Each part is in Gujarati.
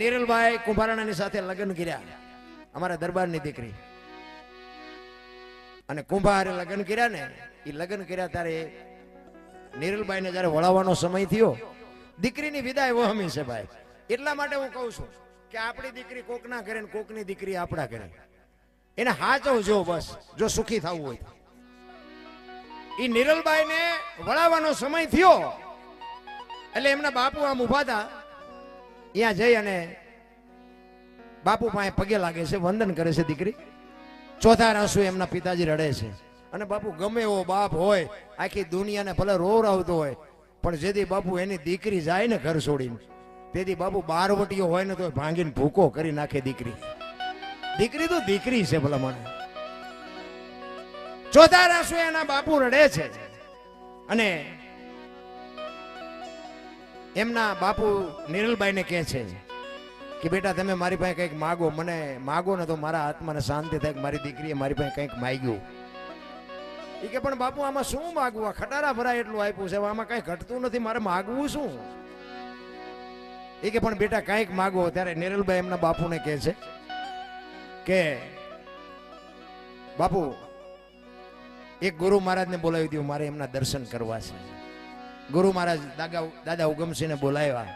નિરલભાઈ કુંભારાણાની સાથે લગ્ન કર્યા. અમારા દરબારની દીકરી. અને કુંભારે લગ્ન કર્યા ને એ લગ્ન કર્યા ત્યારે નિરલભાઈને જ્યારે વળાવવાનો સમય થયો, દીકરીની વિદાય વહમી છે ભાઈ. એટલા માટે હું કહું છું કે આપણી દીકરી કોકના કરે ને કોકની દીકરી આપણા કરે. એને હાચવજો બસ, જો સુખી થવું હોય એ નિરલભાઈ ને વળાવવાનો સમય થયો. એટલે એમના બાપુ આમ ઊભા હતા. ત્યાં જઈ અને બાપુ પાસે પગે લાગે છે, વંદન કરે છે દીકરી. ચોથા રાસુ એમના પિતાજી રડે છે. અને બાપુ ગમે એવો બાપ હોય, આખી દુનિયાને ભલે રોવરાવતો હોય, પણ જેથી બાપુ એની દીકરી જાય ને ઘર છોડીને તેથી બાપુ બારવટીયો હોય ને તો ભાંગીને ભૂકો કરી નાખે દીકરી. દીકરી તો દીકરી છે ભલા મને ચોથા રાસુ એના બાપુ રડે છે. અને એમના બાપુ નિરલભાઈને કહે છે કે બેટા, તમે મારી પાસે કંઈક માગો, મને માગો ને તો મારા આત્માને શાંતિ થાય કે મારી દીકરીએ મારી પાસે કંઈક માગ્યું. એ કે, પણ બાપુ, આમાં શું માગવું? આ ખટારા ભરાય એટલું આપ્યું છે આમાં કંઈ ઘટતું નથી, મારે માગવું શું? એ કે, પણ બેટા, કંઈક માગો. ત્યારે નિરલભાઈ એમના બાપુને કહે છે કે, બાપુ, એક ગુરુ મહારાજને બોલાવી દઉં મારે એમના દર્શન કરવા છે. ગુરુ મહારાજ દાદા દાદા ઉગમસિંહને બોલાવ્યા.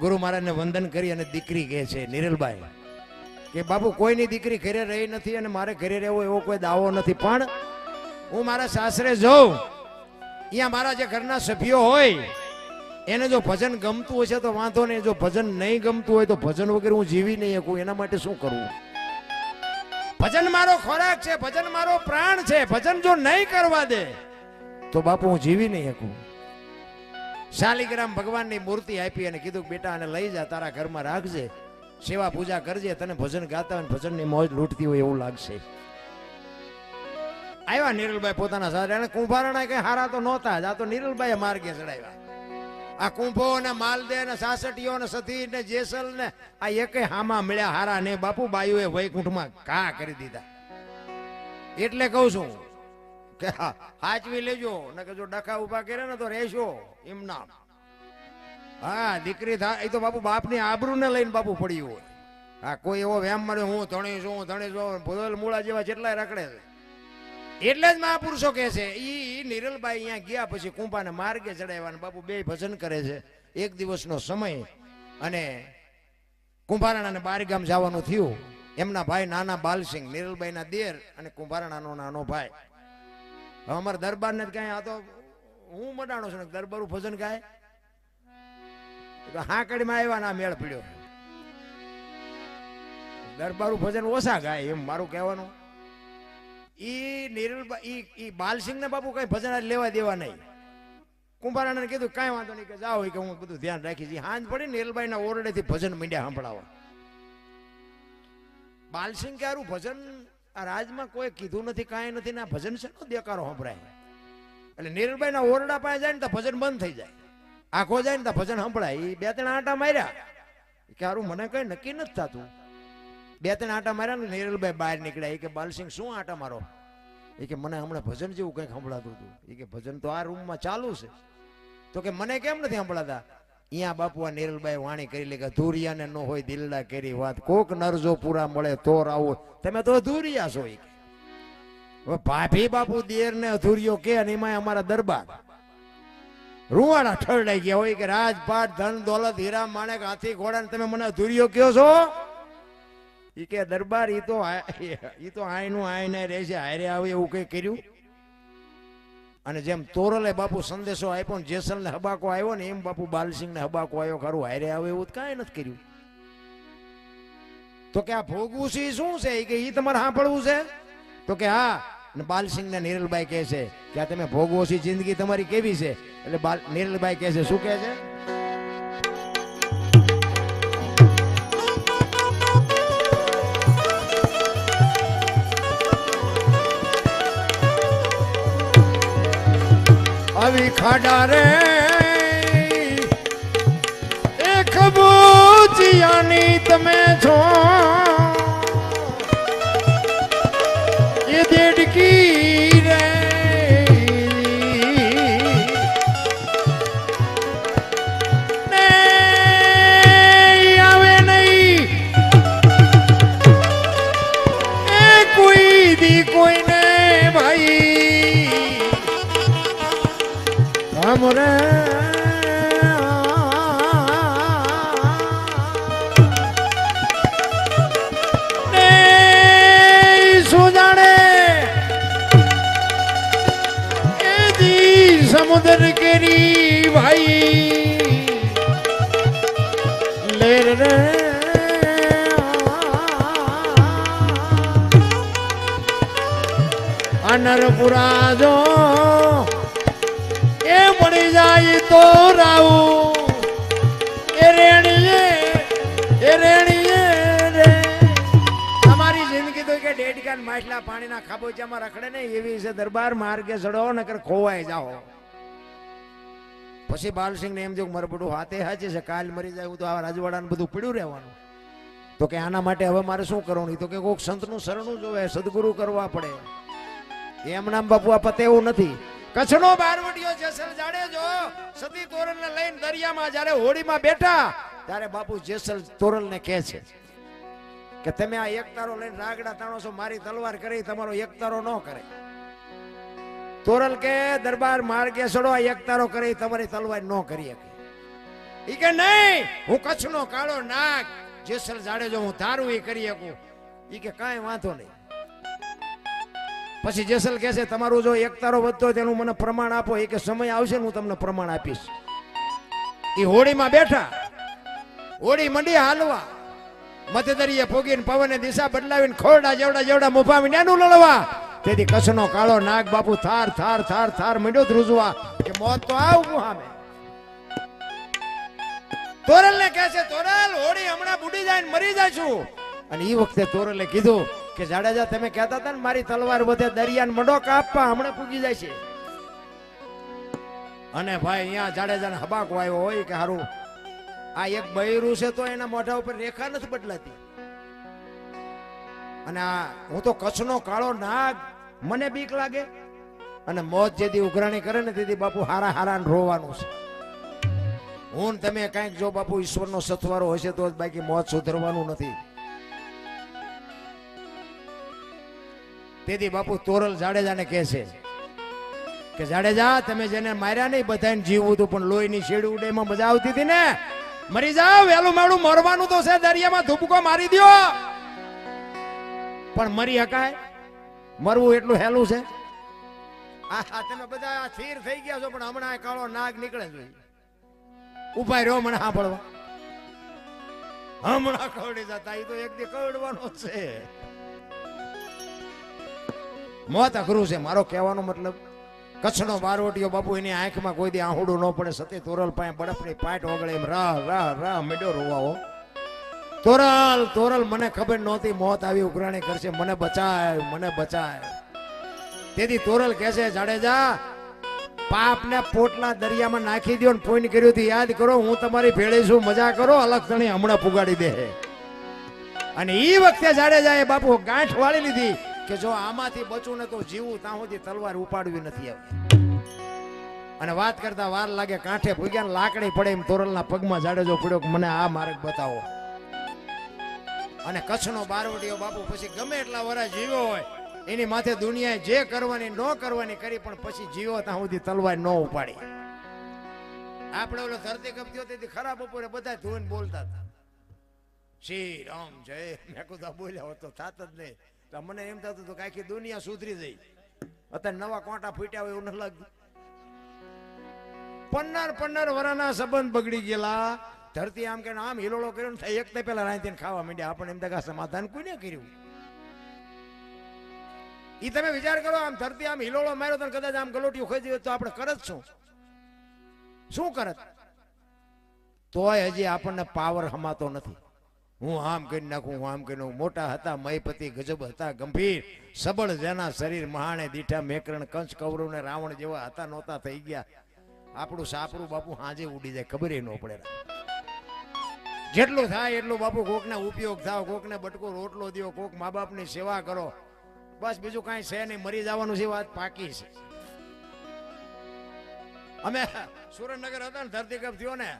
ગુરુ મહારાજને વંદન કરી અને દીકરી કહે છે, નિરલભાઈ, કે બાપુ, કોઈની દીકરી ઘરે રહી નથી અને મારે ઘરે રહેવો એવો કોઈ દાવો નથી, પણ હું મારા સાસરે જઉં. અહીંયા મારા જે ઘરના સભ્યો હોય, એને જો ભજન ગમતું હશે તો વાંધો નહીં, જો ભજન નહીં ગમતું હોય તો ભજન વગર હું જીવી નહીં શકું, એના માટે શું કરવું ભજન મારો ખોરાક છે, ભજન મારો પ્રાણ છે, ભજન જો નહીં કરવા દે, તો બાપુ હું જીવી નહીં શકું. શાલિગ્રામ ભગવાનની મૂર્તિ આપી અને કીધું બેટા, આને લઈ જા, તારા ઘરમાં રાખજે, સેવા પૂજા કરજે, તને ભજન ગાતા અને ભજનની મોજ લૂંટતી હોય એવું લાગશે. આવ્યા નિરલભાઈ પોતાના સાથે અને કુંભારણા કઈ હારા તો નહોતા જ, આ તો નિરલભાઈ માર્ગે ચડાવ્યા. આ કુંભો ને માલદે ને સાસટીઓ ને સતી ને જેસલ ને આ એકે હામાં મળ્યા હારા ને બાપુ બાયુએ વૈકુંઠમાં કા કરી દીધા. એટલે કહું છું કે હાચવી લેજો. ને કે જો ડખા ઊભા કરે ને તો રહેશો. એમ ના. હા, દીકરી થાય એ તો બાપુ બાપની આબરૂને લઈને બાપુ પડ્યું હોય. હા, કોઈ એવો વ્યામ મળે હું ધણી છું, હું ધણી છું ભોદલ મૂળા જેવા જેટલાય રખડે છે. એટલે જ મહાપુરુષો કહે છે એ નિરલબાઈ અહીંયા ગયા પછી કુંભાને માર્ગે ચડાવ્યા અને બાપુ બે ભજન કરે છે. એક દિવસનો સમય અને કુંભારાણાને બારગામ જવાનું થયું. એમના ભાઈ નાના બાલસિંહ, નિરલબાઈના દેર અને કુંભારાણાનો નાનો ભાઈ. હવે અમારા દરબારને જ કાંઈ, આ તો હું મડાણો છું ને દરબારું ભજન ગાય. હા કડીમાં આવ્યા ના મેળ પીડ્યો. દરબારું ભજન ઓછા ગાય એમ મારું કહેવાનું. ઈ નિર્મલ ઈ બાલસિંહ ને બાપુ કઈ ભજન લેવા દેવા નહીં. કુંભારાને કીધું, કાંઈ વાંધો નહીં, કે જાઓ કે હું બધું ધ્યાન રાખીશ. હાંજ પડી નિરલબાઈ ના ઓરડેથી ભજન મીંડ્યા સાંભળાવા. બાલસિંહ કે હારું ભજન આ રાજમાં કોઈ કીધું નથી, કાંઈ નથી, ને આ ભજન છે નો દેકારો સંભળાય? એટલે નિરલબાઈ ના ઓરડા પાસે જાય ને તો ભજન બંધ થઈ જાય. આખો જાય ને તો ભજન સંભળાય. એ બે ત્રણ આટા માર્યા. કે હારું, મને કઈ નક્કી નથી થતું. બે ત્રણ આટા માર્યા ને નિરલભાઈ બહાર નીકળ્યા. એ કે, બાલસિંહ, શું આટા મારો? એ કે, મને હમણાં ભજન જેવું કંઈક સંભળાતું હતું. એ કે, ભજન તો આ રૂમમાં ચાલુ છે. તો કે, મને કેમ નથી સંભળાતા? અહીંયા બાપુ નિરલભાઈ વાણી કરી લે કે ધુરિયાને ન હોય દિલડા કેરી વાત. કોક નરજો પૂરા મળે તો રાવો. તમે તો ધુરિયા છો ભાભી બાપુ દેર ને અધુરિયો કે અને એમાં અમારા દરબાર. રૂવાડા ઠરડાઈ ગયા હોય કે રાજપાટ, ધન, દોલત, હીરા, માણેક, હાથી ઘોડા તમે મને અધુરિયો કયો છો? ઈ કે દરબાર ઈ તો ઈ તો આયનું આયને રહેશે, હારે આવે એવું કઈ કર્યું? અને જેમ તોરલે બાપુ સંદેશો આપ્યો ને જેસલ ને હબાકો આવ્યો ને એમ બાપુ બાલસિંહ ને હબાકો આવ્યો ખરું. હારે આવે એવું કાંઈ નથી કર્યું. તો કે આ ભોગવું છે શું છે? કે એ તમારે સાંભળવું છે? તો કે હા. અને બાલસિંહ ને નિરલભાઈ કહે છે કે આ તમે ભોગવો છે જિંદગી તમારી કેવી છે? એટલે બાલ નિરલભાઈ કહે છે, શું કહે છે? આવી ખાડા રે. એક બોજિયાની તમે છો. દી સમુદ્ર કેરી ભાઈ લેર રે અનરપુરા જો એ પડી જાય તો રાવું એ રેણીએ એ રેણીએ રે તમારી જિંદગી તો કે ડેડકાન માટલા પાણીના ખાબોચામાં રખડે ને એવી છે, દરબાર માર્ગે ચડો નકર ખોવાઈ જાઓ. પછી બાલસિંહને એમ જો મારું બધું હાથે હાચે છે, કાલ મરી જાય તો આ રાજવાડાને બધું પીડ્યું રહેવાનું. તો કે આના માટે હવે મારે શું કરવાનું? તો કે કોઈક સંતનું શરણું જોવે, સદગુરુ કરવા પડે. એમ નામ બાપુ, આ પતે એવું નથી. કચ્છનો બારવટીયો જેસલ જાડેજો સતી તોરણને લઈને દરિયામાં જ્યારે હોડીમાં બેઠા, ત્યારે બાપુ જેસલ તોરલને કહે છે કે તમે આ એકતારો લઈને રાગડા તાણો છો, મારી તલવાર કરી, તમારો એકતારો ન કરે. તોરલ કે દરબાર માર્ગે સડો આ એક તારો કરી તમારી તલવાર ન કરી શકે. ઈ કે નહીં, હું કચ્છનો કાળો નાગ, જેસલ જાડેજો હું ધારું, એ કરી શકું. ઈ કે કાંઈ વાંધો નહીં. પછી જેસલ કહે છે, તમારું જો એક તારો વધતો હોય તેનું મને પ્રમાણ આપો. એ કે સમય આવશે હું તમને પ્રમાણ આપીશ. એ હોડીમાં બેઠા, હોડી મંડી હાલવા મધદરીએ ભોગીને પવને દિશા બદલાવીને ખોરડા જેવડા જેવડા મુફાવીને એનું લડવા. તેથી કચ્છનો કાળો નાગ બાપુ થાર થાર થાર થાર મંડ્યો ધ્રુજવા કે મોત તો આવું સામે તોરલ ને કહે છે, તોરલ હોડી હમણાં બુડી જાય ને મરી છું. અને એ વખતે તોરલે કીધું કે, જાડેજા, તમે કહેતા હતા ને મારી તલવાર બધે દરિયાને મંડો કાપવા હમણાં પૂગી જાય છે. અને ભાઈ, અહીંયા જાડેજાને હબાકો આવ્યો હોય કે હારું, આ એક બૈરું છે તો એના મોઢા ઉપર રેખા નથી બદલાતી. અને આ હું તો કચ્છનો કાળો નાગ, મને બીક લાગે. અને મોત જેથી ઉઘરાણી કરે ને તેથી બાપુ હારા હારા રોવાનું છે. હું તમે કાંઈક જો બાપુ ઈશ્વરનો સથવારો હશે તો બાકી મોત સુધરવાનું નથી. તેથી બાપુ તોરલ જાડેજાને કહે છે કે, જાડેજા, તમે જેને માર્યા નહીં બધાને જીવવું હતું પણ લોહીની શેડી ઉડેમાં મજા આવતી હતી ને? મરી જાવ વહેલું મેળું મરવાનું તો છે, દરિયામાં ધૂપકો મારી દ્યો. પણ મરી શકાય મરવું એટલું હેલું છે? આ તમે બધા સ્થિર થઈ ગયા છો પણ હમણાં કાળો નાગ નીકળે છે. ઊભા રહ્યો મને સાંભળવા. હમણાં કવડી જતા એ તો એક દી કવડવાનો છે. મોત અઘરું છે મારો કહેવાનો મતલબ. કચ્છનો બારવટીયો બાપુ એની આંખમાં કોઈ દી આહુડું ન પડે સતી તોરલ પાસે બરફની પાટ ઓગળે એમ રાહ રાહ રાહ મેડો રોવાઓ તોરલ તોરલ, મને ખબર નહોતી, મોત આવી, ઉઘરાણી કરશે. મને બચાય મને બચાય. તેથી તોરલ કહે છે, જાડેજા, પાપને પોટલા દરિયામાં નાખી દો ને ફોન કર્યું હતું યાદ કરો, હું તમારી ભેળી છું, મજા કરો, અલગ તણી હમણાં પુગાડી દે અને એ વખતે જાડેજા એ બાપુ ગાંઠ વાળી લીધી કે જો આમાંથી બચું ને તો જીવું, ત્યાં સુધી તલવાર ઉપાડવી નથી આવી અને વાત કરતા વાર લાગે કાંઠે ભૂગ્યા લાકડી પડે એમ તોરલના પગમાં જાડેજો પડ્યો મને આ માર્ગ બતાવો. અને કચ્છનો બારવટીઓ બાપુ પછી ગમે એટલા વરા જીવ્યો હોય, એની માથે દુનિયાએ જે કરવાની, ન કરવાની કરી, પણ પછી જીવો ત્યાં સુધી તલવાર ન ઉપાડી. આપણે ઓલો ધરતી કપ થયો તેથી ખરાબ બપોરે બધા ધોઈને બોલતા હતા. શ્રી રામ જય. મેં કુદા બોલ્યા હોત તો થાત જ નહીં. તો મને એમ થતું હતું કે આખી દુનિયા સુધરી જઈ અત્યારે નવા કોટા ફૂટ્યા હોય એવું ન લાગ્યું. પન્નાર પન્નાર વરાના સંબંધ બગડી ગયેલા. ધરતી આમ કે આમ હિલોળો કર્યો ને એક તે પેલા રાંધીને ખાવા માંડ્યા. આપણે એમ દગા સમાધાન કોઈને કર્યું? એ તમે વિચાર કરો, આમ ધરતી આમ હિલોળો માર્યો તો કદાચ આમ ખોજી હોય તો આપણે કરત શું? શું કરત? તોય હજી આપણને પાવર હમાતો નથી. હું આમ કરી નાખું, હું આમ કરી નાખું. મોટા હતા, મયપતિ, ગજબ હતા, ગંભીર. સબળ જેના શરીર મહાણે દીઠા મેકરણ કંચ કૌરવ ને રાવણ જેવા હતા, નહોતા થઈ ગયા. આપણું સાપરું બાપુ હાજે ઉડી જાય, ખબર ન પડે. જેટલું થાય એટલું બાપુ કોકને ઉપયોગ થાવ, કોકને બટકો રોટલો દો કોક મા બાપની સેવા કરો. બસ બીજું કાંઈ છે નહીં, મરી જવાનું છે વાત પાકી છે. અમે સુરેન્દ્રનગર હતા ને ધરતીકપ થયો ને,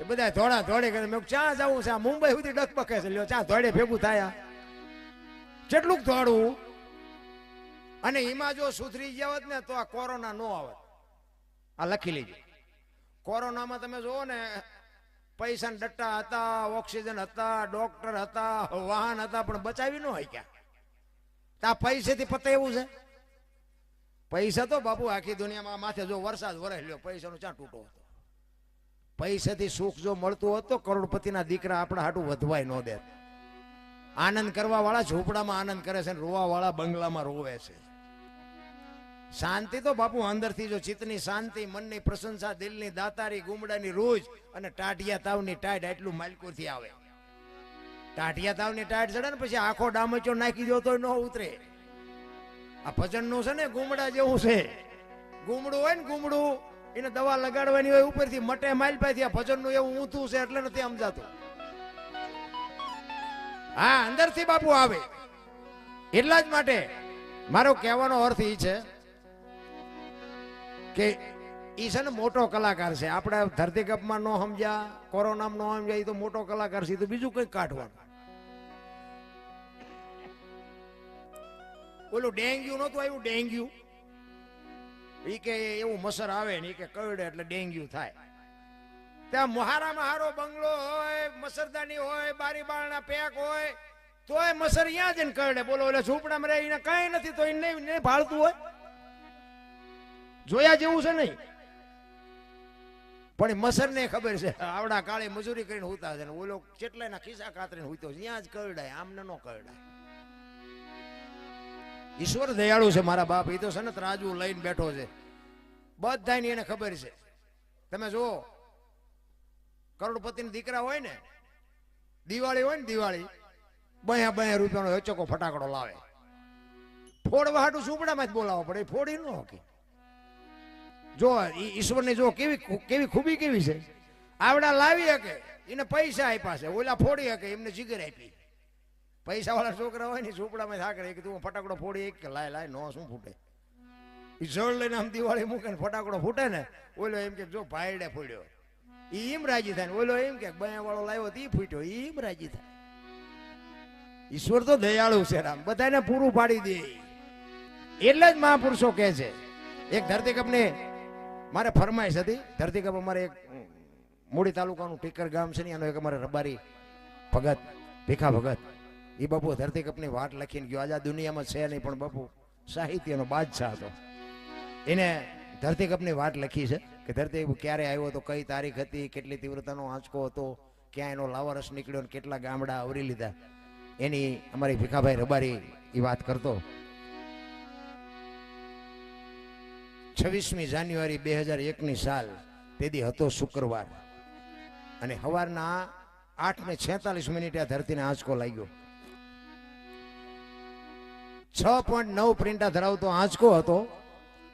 એ બધા થોડા ધોળે કરે મેં ચા જવું છે મુંબઈ સુધી ડકબકે છે. લ્યો, ચા થોડે ભેગું થાય કેટલુંક થોડું અને એમાં જો સુધરી ગયા હોત ને, તો આ કોરોના નો આવત. આ લખી લેજો. કોરોનામાં તમે જુઓ ને પૈસા ડટ્ટા હતા, ઓક્સિજન હતા, ડોક્ટર હતા, વાહન હતા, પણ બચાવી ન હોય ક્યાં તા પૈસેથી પતે એવું છે? પૈસા તો બાપુ આખી દુનિયામાં માથે જો વરસાદ વરસ લ્યો, પૈસાનો ચા તૂટો હતો? પૈસાથી સુખ જો મળતું હોત કરોડપતિના દીકરા આપણા હાટું વધવાય ન દે આનંદ કરવા વાળા ઝૂંપડામાં આનંદ કરે છે રોવા વાળા બંગલામાં રોવે છે. શાંતિ તો બાપુ અંદરથી જો ચિત્તની શાંતિ, મનની પ્રશંસા, દિલની દાતારી, ગુમડાની રોજ અને ટાટિયા તાવની ટાઢ એટલું માલકુરથી આવે. ટાટિયા તાવની ટાઢ ચડે ને પછી આખો ડામચો નાખી દો તો ન ઉતરે. આ ભજનનું છે ને ગુમડા જેવું છે. ગુમડું હોય ને ગુમડું, એને દવા લગાડવાની હોય ઉપરથી મટે માઇલ પાથી આ ભજનનું એવું ઊંધું છે એટલે નથી સમજાતું. હા, અંદરથી બાપુ આવે. એટલા જ માટે મારો કહેવાનો અર્થ એ છે કે એ છે ને મોટો કલાકાર છે. આપણે ધરતીકપમાં ન સમજ્યા, કોરોનામાં ન સમજ્યા એ તો મોટો કલાકાર છે. તો બીજું કંઈક કાઢવાનું. ઓલું ડેન્ગ્યુ નહોતું આવ્યું? ડેન્ગ્યુ. એ કે એવું મસર આવે ને એ કે કરડે એટલે ડેન્ગ્યુ થાય. ત્યાં મોહારામાં હારો બંગલો હોય, મસરદાની હોય બારી બારણા પેક હોય, તોય મસર અહીંયા જઈને કરડે બોલો એટલે ઝૂંપડામાં રહે કઈ નથી, તો એને ભાળતું હોય. જોયા જેવું છે નહીં. પણ મસર ને ખબર છે, આવડા કાળે મજૂરી કરીને હોતા છે ને ઓલો કેટલાયના ખિસ્સા કાતરીને હોતો ત્યાં જ કરડાય આમને ન કરડાય. ઈશ્વર દયાળુ છે મારા બાપ એ તો છે ને ત્રાજુ લઈને બેઠો છે. બધાની એને ખબર છે. તમે જુઓ કરોડપતિ દીકરા હોય ને, દિવાળી હોય ને દિવાળી બયા બયા રૂપિયાનો એચકો ફટાકડો લાવે. ફોડવા હાટું સુપડામાં જ બોલાવવો પડે ફોડી ન હોકી જો ઈશ્વરની જો કેવી કેવી ખૂબી કેવી છે? આવડા લાવી શકે, એને પૈસા આપ્યા છે, ઓલા ફોડી શકે, એમને જીગર આપી. પૈસા વાળા છોકરા હોય ને ઝૂંપડામાં થાકે કે તું ફટાકડો ફોડી એક કે લાય લાય, નો, શું ફૂટે? એ જળ લઈને આમ દિવાળી મૂકે ને, ફટાકડો ફૂટે ને, ઓલો એમ કે, જો ભાઈડે ફોડ્યો. એ એમ રાજી થાય ઓલો એમ કે બયા વાળો લાવ્યો એ ફૂટ્યો. એ એમ રાજી થાય. ઈશ્વર તો દયાળુ છે રામ, બધાને પૂરું પાડી દે. એટલે જ મહાપુરુષો કહે છે, એક ધરતીકપને મારે ફરમાઈશ હતી ધરતીકપ અમારે એક મૂડી તાલુકાનું ટીકર ગામ છે ને, એનો એક અમારે રબારી ભગત, ભીખા ભગત. એ બાપુ ધરતીકપની વાત લખીને ગયો, આજે દુનિયામાં છે નહીં, પણ બાપુ, સાહિત્યનો બાદશાહ હતો. એને ધરતીકપની વાત લખી છે કે ધરતીકપ ક્યારે આવ્યો હતો, કઈ તારીખ હતી, કેટલી તીવ્રતાનો આંચકો હતો, ક્યાં એનો લાવારસ નીકળ્યો ને કેટલા ગામડા આવરી લીધા. એની અમારી ભીખાભાઈ રબારી એ વાત કરતો. છવ્વીસમી જાન્યુઆરી બે હજાર એકની સાલ તેદી હતો શુક્રવાર. અને સવારના આઠ ને છેતાલીસ મિનિટે આ ધરતીને આંચકો લાગ્યો. છ પોઈન્ટ નવ પ્રિન્ટા ધરાવતો આંચકો હતો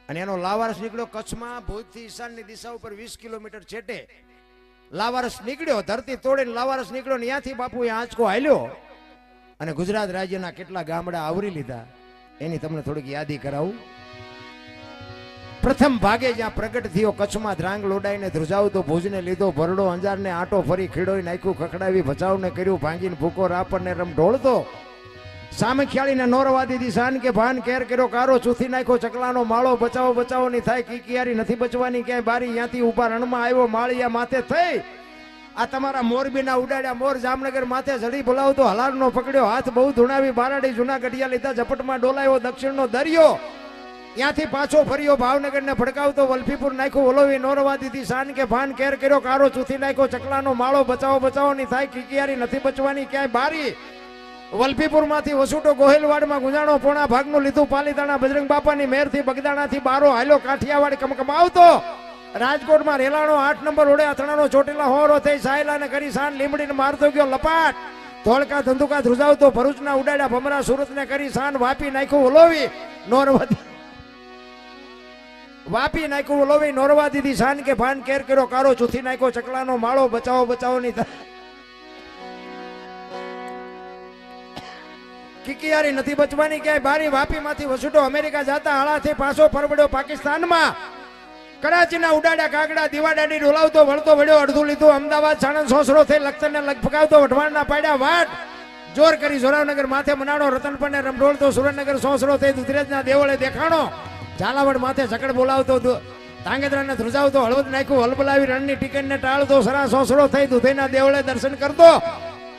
અને એનો લાવારસ નીકળ્યો કચ્છમાં ભુજથી ઈશાનની દિશા ઉપર વીસ કિલોમીટર છેટે. લાવારસ નીકળ્યો, ધરતી તોડીને લાવારસ નીકળ્યો ને ત્યાંથી બાપુ એ આંચકો હાલ્યો અને ગુજરાત રાજ્યના કેટલા ગામડા આવરી લીધા, એની તમને થોડીક યાદી કરાવું. પ્રથમ ભાગે જ્યાં પ્રગટ થયો. કચ્છમાં ધ્રાંગ લોડાઈને ધ્રુજાવતો ભુજને લીધો. ભરડો અંજારને આટો ફરી ખીડોઈ નાખ્યું, ખખડાવી ભચાવને કર્યું, ભાંગીને ભૂકો રાપરને રમ ઢોળતો. સામે ખ્યાળીને નોરવાદી દિશાન કે ભાન કેર કર્યો, કારો ચૂથી નાખ્યો, ચકલાનો માળો બચાવો બચાવો, ની થાય, કીકિયારી નથી બચવાની, ક્યાંય બારી ત્યાંથી ઊભા રણમાં આવ્યો, માળિયા માથે થઈ. આ તમારા મોરબીના ઉડાડ્યા મોર જામનગર માથે જડી બોલાવતો હલારનો પકડ્યો, હાથ બહુ ધુણાવી, બારાડી જૂના ગઢિયા લીધા, ઝપટમાં ડોલાયો, દક્ષિણનો દરિયો. ત્યાંથી પાછો ફર્યો ભાવનગર ને ભડકાવતો, વલભીપુર નાખ્યો, ઓલોવી નોરવા દીધી શાન કે ભાન કેર કર્યો, કારો ચૂથી નાખ્યો, ચકલાનો માળો બચાવો બચાવો, ની થાય કિકિયારી નથી બચવાની, ક્યાંય બારી. વલભીપુરમાંથી વસુટો ગોહિલવાડમાં ગુંજાણો, પોણા ભાગનું લીધું, પાલીતાણા બજરંગ બાપાની મેરથી બગદાણાથી બારો હાલ્યો કાઠિયાવાડ કમકમાવતો રાજકોટમાં રેલાણો, આઠ નંબર ઓડે અથડાનો ચોટીલા હોરો થઈ સાયલા ને કરી સાન, લીમડીને મારતો ગયો, લપાટ. ધોળકા ધંધુકા ધ્રુજાવતો, ભરૂચના ઉડાડ્યા, ભમરા સુરત ને કરી સાન, વાપી નાખ્યું, ઓલોવી નોરવતી વાપી નાખ્યું લોવી નોરવા દીધી શાન કે ભાન કેર કર્યો કારો ચૂથી નાખ્યો, ચકલાનો માળો બચાવો બચાવો ની કિકિયારી નથી બચવાની ક્યાંય, બારી વાપી માંથી વસુટો અમેરિકા જતા હાળાથી પાછો પરવડ્યો પાકિસ્તાનમાં. કરાચીના ઉડાડ્યા કાગડા, દીવાડાડી ડોલાવતો, વળતો, વળ્યો, અડધું લીધું, અમદાવાદ સાણંદ સોસરો થઈ લખતરને લગફગાવતો વઢવાણના પાડ્યા વાટ. જોર કરી જોરાવનગર માથે મનાડો રતનપણને રમઢોળતો સુરેન્દ્રનગર સોસરો થઈ દુધરેજના દેવળે દેખાણો. ઝાલાવાડ માથે જકડ બોલાવતો તાંગેદ્રાને ધ્રુજાવતો હળવદ નાખ્યું. હલબલાવી રણની ટિકિટને ટાળતો સરા સોસડો થઈ દુધઈના દેવળે દર્શન કરતો.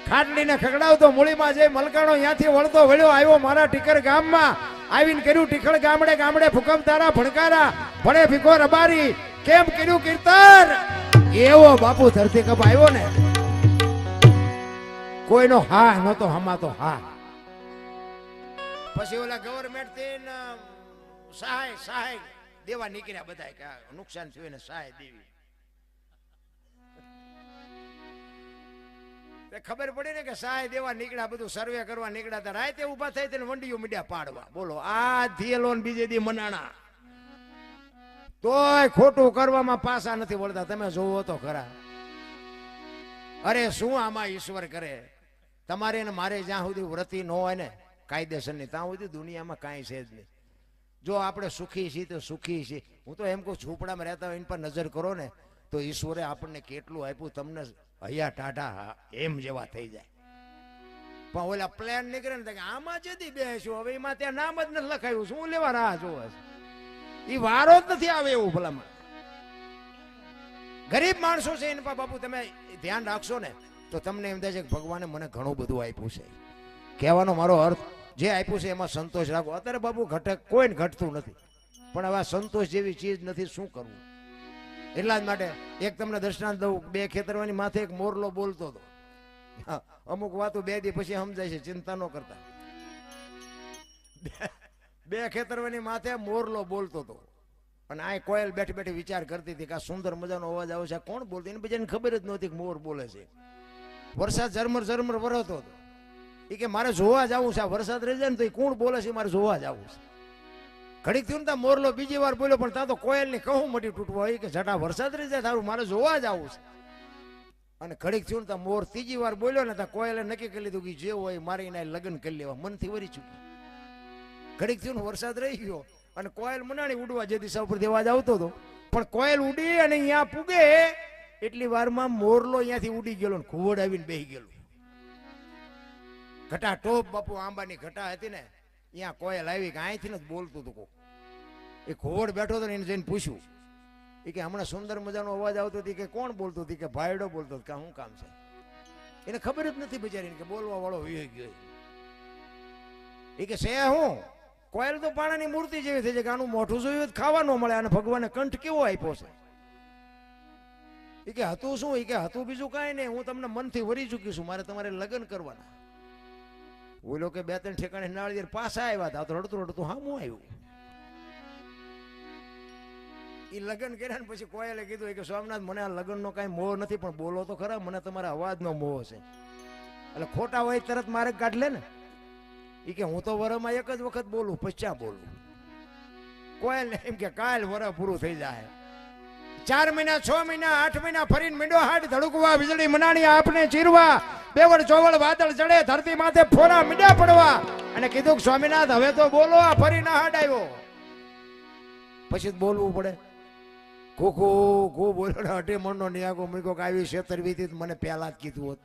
ખાટલીને ખગડાવતો, મૂળીમાં જે મલકાણો ત્યાંથી વળતો વળ્યો, આવ્યો મારા ટીકર ગામમાં. આવીને કર્યું ટીખળ ગામડે ગામડે ભૂકંપ તારા ભણકારા, ભણે ભીખો રબારી. કેમ કર્યું કીર્તન? એવો બાપુ ધરતી કપ આવ્યો ને. કોઈનો હા નતો હમાતો હા. પછી ઓલા ગવર્મેન્ટથી સહાય સહાય દેવા નીકળ્યા બધા કે નુકસાન થયું સહાય દેવી. ખબર પડી ને કે સહાય દેવા નીકળ્યા, બધું સર્વે કરવા નીકળ્યા હતા. રાતે ઊભા થઈ તેને વંડીઓ મીડિયા પાડવા. બોલો, આ થયેલો બીજે દી મનાણા. તોય ખોટું કરવામાં પાસા નથી વળતા. તમે જોવો તો ખરા. અરે, શું આમાં ઈશ્વર કરે? તમારે મારે જ્યાં સુધી વ્રતિ ન હોય ને, કાયદેસરની, ત્યાં સુધી દુનિયામાં કાંઈ છે જ નહીં. જો આપણે સુખી છીએ તો સુખી છીએ. હું તો એમ કહું, ઝૂંપડામાં રહેતા હોય એની પર નજર કરો ને, તો ઈશ્વરે આપણને કેટલું આપ્યું તમને હૈયા ટાઢા એમ જેવા થઈ જાય. પણ ઓલા પ્લાન નીકળે ને કે આમાં જતી બેસ્યું હવે એમાં ત્યાં નામ જ નથી લખાયું. શું લેવા રાહ જોવે છે? એ વારો જ નથી આવે એવું ભલામણ. ગરીબ માણસો છે એના બાપુ, તમે ધ્યાન રાખશો ને, તો તમને એમ થાય છે કે ભગવાને મને ઘણું બધું આપ્યું છે. કહેવાનો મારો અર્થ જે આપ્યું છે એમાં સંતોષ રાખો. અત્યારે બાપુ ઘટક કોઈને ઘટતું નથી. પણ હવે સંતોષ જેવી ચીજ નથી, શું કરવું? એટલા જ માટે એક તમને દર્શનાંત દઉં, બે ખેતરવાની માથે એક મોરલો બોલતો હતો. અમુક વાતો બે દી પછી સમજાય છે, ચિંતા ન કરતા. બે- ખેતરવાની માથે મોરલો બોલતો હતો. અને આ કોયલ બેઠી બેઠી વિચાર કરતી હતી કે આ સુંદર મજાનો અવાજ આવે છે. કોણ બોલતી? એને બીજાને ખબર જ નહોતી કે મોર બોલે છે. વરસાદ ઝરમર ઝરમર વરસતો હતો. એ કે મારે જોવા જવું છે, આ વરસાદ રહી જાય ને તો એ કોણ બોલે છે મારે જોવા જવું છે. ઘડીક થયું ને મોરલો બીજી વાર બોલ્યો, પણ ત્યાં તો કોયલની કહું મટી તૂટવા હોય કે જટા વરસાદ રહી જાય તારું મારે જોવા જવું છે. અને ઘડીક થયું ને મોર ત્રીજી વાર બોલ્યો ને ત્યાં કોયલે નક્કી કરી લીધું કે જે હોય મારે એના લગ્ન કરી લેવા. મનથી વરી ચૂક્યું. ઘડીક થયું વરસાદ રહી ગયો અને કોયલ મનાણી ઉડવા જે દિશા ઉપર અવાજ આવતો હતો. પણ કોયલ ઉડી અને અહીંયા પૂગે, એટલી વારમાં મોરલો અહીંયાથી ઉડી ગયેલો ને ઘુવડ આવીને બેહી ગયેલું. ઘટા ટોપ બાપુ આંબાની ઘટા હતી ને ત્યાં કોયલ આવી કે અહીંથી જ બોલતું હતું કોક. એ ઘોડ બેઠો હતો ને એને જઈને પૂછ્યું. એ કે હમણાં સુંદર મજાનો અવાજ આવતો હતી કે કોણ બોલતું હતી? કે ભાઈડો બોલતો કે શું કામ છે? એને ખબર જ નથી બિચારીને કે બોલવા વાળો વયો ગયો એ. કે છે હું? કોયલ તો પાણાની મૂર્તિ જેવી થઈ છે કે આનું મોઢું જોયું ખાવા ન મળે. અને ભગવાને કંઠ કેવો આપ્યો છે? એ કે હતું શું? એ કે હતું બીજું કાંઈ નહીં. હું તમને મનથી વરી ચૂકી છું. મારે તમારે લગ્ન કરવાના. બોલો કે બે ત્રણ ઠેકાણે નાળિયેર પાછા આવ્યા હતા. તો રડતું રડતું હામું આવ્યું. એ લગ્ન કર્યા ને પછી કોયલે કીધું કે સ્વામિનાથ, મને આ લગ્નનો કાંઈ મોહ નથી, પણ બોલો તો ખરા, મને તમારા અવાજનો મોહ છે. એટલે ખોટા હોય તરત મારે કાઢ લે ને. એ કે હું તો વરમાં એક જ વખત બોલું, પછી બોલું? કોયલ એમ કે કાલ વર પૂરું થઈ જાય. ચાર મહિના, છ મહિના, આઠ મહિના ફરીને મીંડો હાટ ધડકવા, વીજળી મનાણી આપને ચીરવા, બેવડ ચોવડ વાદળ ચડે ધરતી માથે ફોરા મીંડા પડવા. અને કીધું કે સ્વામિનાથ, હવે તો બોલો, આ ફરી ના હાડ આવ્યો. પછી બોલવું પડે. ખોખો, ખો બોલો ને અઢી મણનો નિયાગો મૂક્યો કે આવી છેતરવીતી તો મને પહેલા જ કીધું હોત.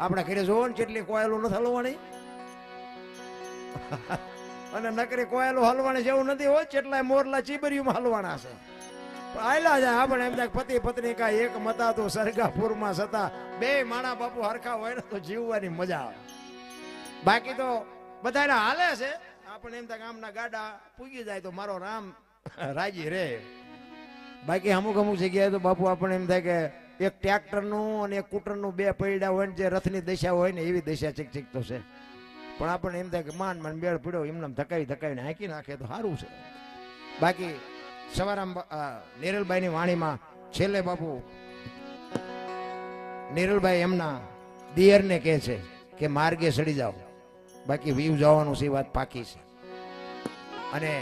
આપણે ઘરે જોવો ને કેટલી કોયલો નથી હલવાની. અને નકરી કોયલો હલવાની જેવું નથી હોય કેટલાય મોરલા ચીબરિયુમાં હલવાના છે. આયલા જાય આપણે એમ થાય પતિ પત્ની કા એક મતા તો સરગાપુરમાં સતા બે માણા બાપુ હરખા હોય ને તો જીવવાની મજા આવે. બાકી તો બધાને હાલે છે. આપણે એમ થાય આમના ગાડા પૂગી જાય તો મારો રામ રાજી રે બાકી અમુક અમુક જગ્યાએ તો બાપુ આપણને એમ થાય કે એક ટ્રેક્ટરનું અને એક કૂટરનું બે પૈડા હોય ને જે રથની દશા હોય ને એવી દશા ચીક ચીક તો છે. પણ આપણને એમ થાય કે માન માન બેળ પડ્યો એમને ધકાવી ધકાવીને હાંકી નાખે તો સારું છે. બાકી સવારામ નિરલભાઈની વાણીમાં છેલ્લે બાપુ, નિરલભાઈ એમના દિયરને કહે છે કે માર્ગે સડી જાઓ. બાકી વીવ જવાનું છે વાત પાકી છે. અને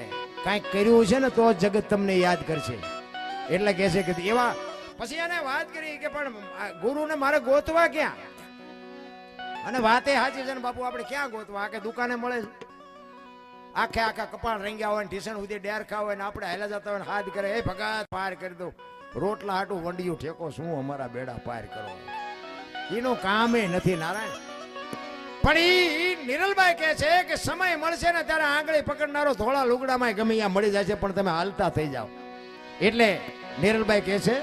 કાંઈક કર્યું છે ને તો જગત તમને યાદ કરશે. એટલે કહે છે કે એવા, પછી એને વાત કરી કે પણ ગુરુને મારે ગોતવા ક્યાં? અને વાતે હાજી છે ને બાપુ, આપણે ક્યાં ગોતવા? કે દુકાને મળે છે. આખે આખા કપાળ રંગ્યા હોય ઢીસણ સુધી ડેર ખાવ હોય ને આપણે હેલા જતા હોય હાથ કરે એ ભગત, પાર કરી દો રોટલા હાટું વંડિયું ઠેકો, શું અમારા બેડા પાર કરો? એનું કામ એ નથી નારાયણ. પણ એ નિરલભાઈ કહે છે કે સમય મળશે ને ત્યારે આંગળી પકડનારો ધોળા લુગડામાં ગમે ત્યાં મળી જાય છે, પણ તમે હાલતા થઈ જાઓ. એટલે નિરલભાઈ કહે છે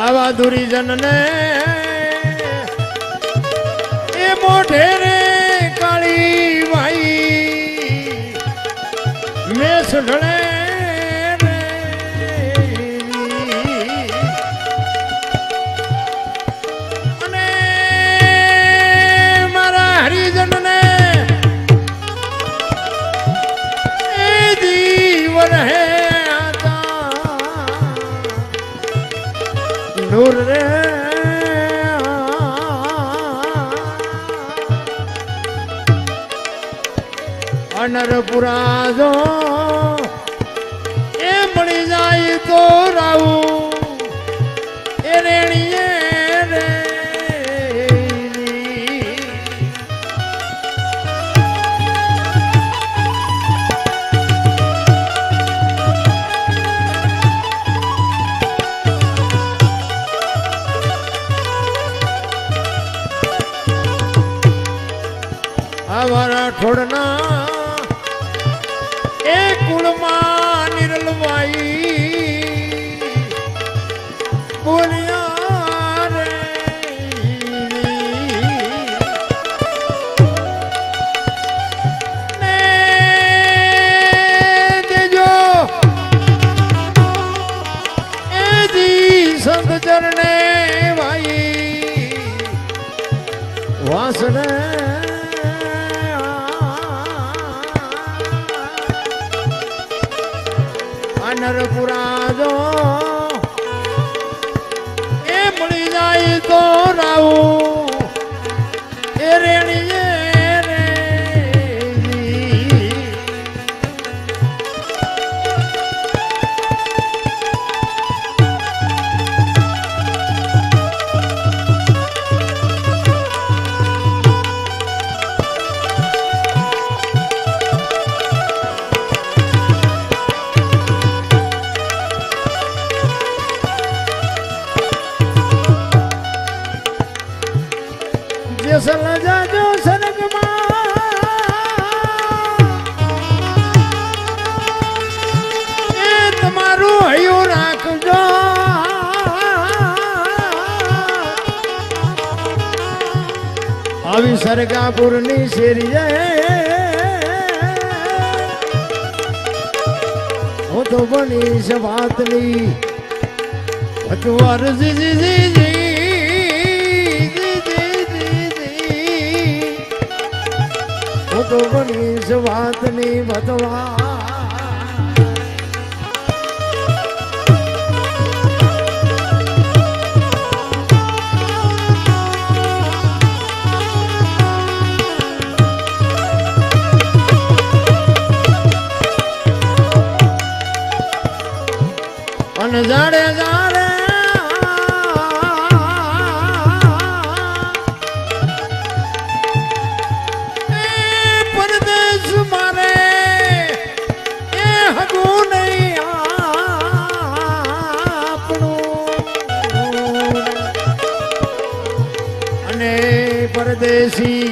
આવા દુરીજનને એ મોઢે રે કાળી માઈ મેં સઢળે આવા રાઠોડના એ કુળમાં કરવાની છે વાતની હજુ અરજી ભગવાની અન જાણે પરદેશ મારે એ હગું નહીં આપણું અને પરદેશી